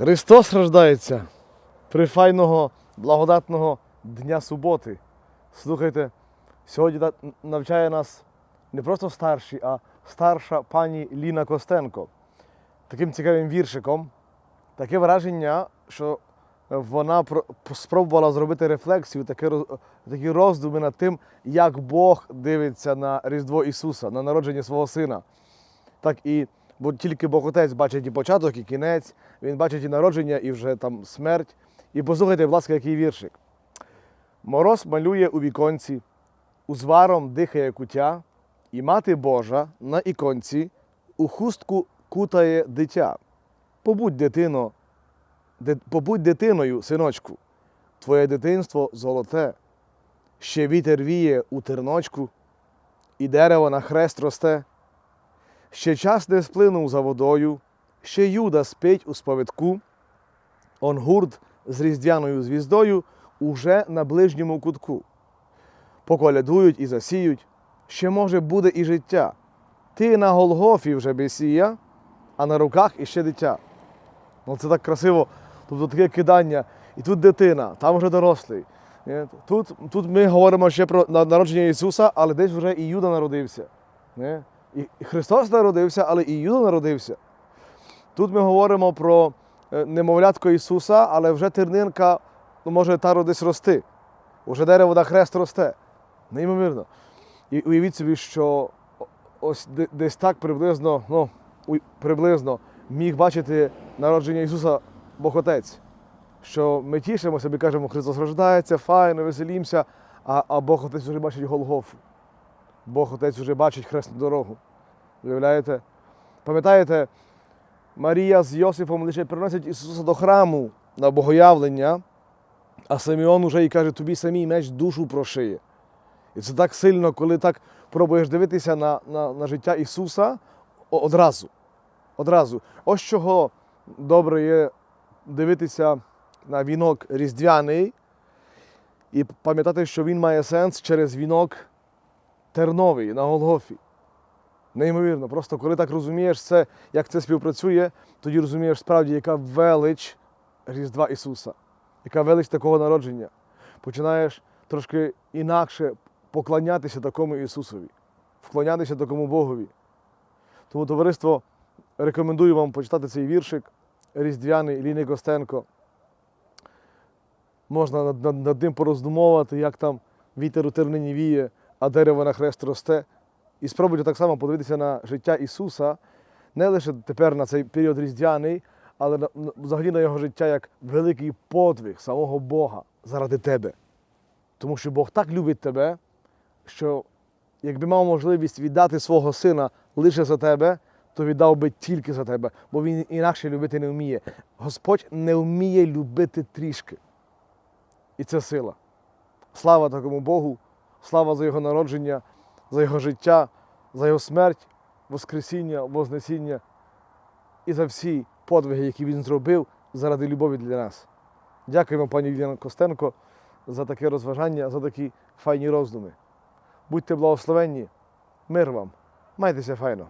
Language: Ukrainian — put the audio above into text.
Христос рождається прифайного благодатного Дня суботи. Слухайте, сьогодні навчає нас не просто старший, а старша пані Ліна Костенко. Таким цікавим віршиком. Таке враження, що вона спробувала зробити рефлексію, такі роздуми над тим, як Бог дивиться на Різдво Ісуса, на народження свого сина. Так і бо тільки Бог Отець бачить і початок, і кінець, він бачить і народження, і вже там смерть. І послухайте, будь ласка, який віршик. Мороз малює у віконці, узваром дихає кутя, і мати Божа на іконці у хустку кутає дитя. Побудь дитино, де- побудь дитиною, синочку, твоє дитинство золоте, ще вітер віє у терночку, і дерево на хрест росте. Ще час не сплинув за водою, ще Юда спить у сповідку, он гурт з різдвяною звіздою уже на ближньому кутку. Поколядують і засіють, ще може буде і життя. Ти на Голгофі вже Месія, а на руках іще дитя. Ну це так красиво, тобто таке кидання. І тут дитина, там вже дорослий. Тут, тут ми говоримо ще про народження Ісуса, але десь вже і Юда народився. І Христос народився, але і Юда народився. Тут ми говоримо про е, немовлятко Ісуса, але вже тернинка ну, може таро десь рости. Уже дерево на хрест росте. Неймовірно. І уявіть собі, що ось десь так приблизно, ну, приблизно міг бачити народження Ісуса Бог Отець. Що ми тішимося, ми кажемо, Христос рождається, файно, веселімося, а, а Бог Отець вже бачить Голгофу. Бог Отець вже бачить хресну дорогу. Уявляєте? Пам'ятаєте, Марія з Йосифом лише приносять Ісуса до храму на богоявлення, а Симеон уже і каже, тобі самій меч душу прошиє. І це так сильно, коли так пробуєш дивитися на, на, на життя Ісуса одразу. Одразу. Ось чого добре є дивитися на вінок різдвяний і пам'ятати, що він має сенс через вінок терновий на Голгофі. Неймовірно, просто коли так розумієш це, як це співпрацює, тоді розумієш справді, яка велич Різдва Ісуса, яка велич такого народження. Починаєш трошки інакше поклонятися такому Ісусові, вклонятися такому Богові. Тому товариство рекомендую вам почитати цей віршик Різдвяний Ліни Костенко. Можна над, ним пороздумовувати, як там вітер у тернині віє, а дерево на хрест росте. І спробуйте так само подивитися на життя Ісуса, не лише тепер на цей період різдвяний, але взагалі на його життя як великий подвиг самого Бога заради тебе. Тому що Бог так любить тебе, що якби мав можливість віддати свого сина лише за тебе, то віддав би тільки за тебе, бо він інакше любити не вміє. Господь не вміє любити трішки. І це сила. Слава такому Богу, слава за його народження, за його життя, за його смерть, Воскресіння, Вознесіння і за всі подвиги, які він зробив заради любові для нас. Дякуємо пані Ліна Костенко за таке розважання, за такі файні роздуми. Будьте благословенні, мир вам, майтеся файно.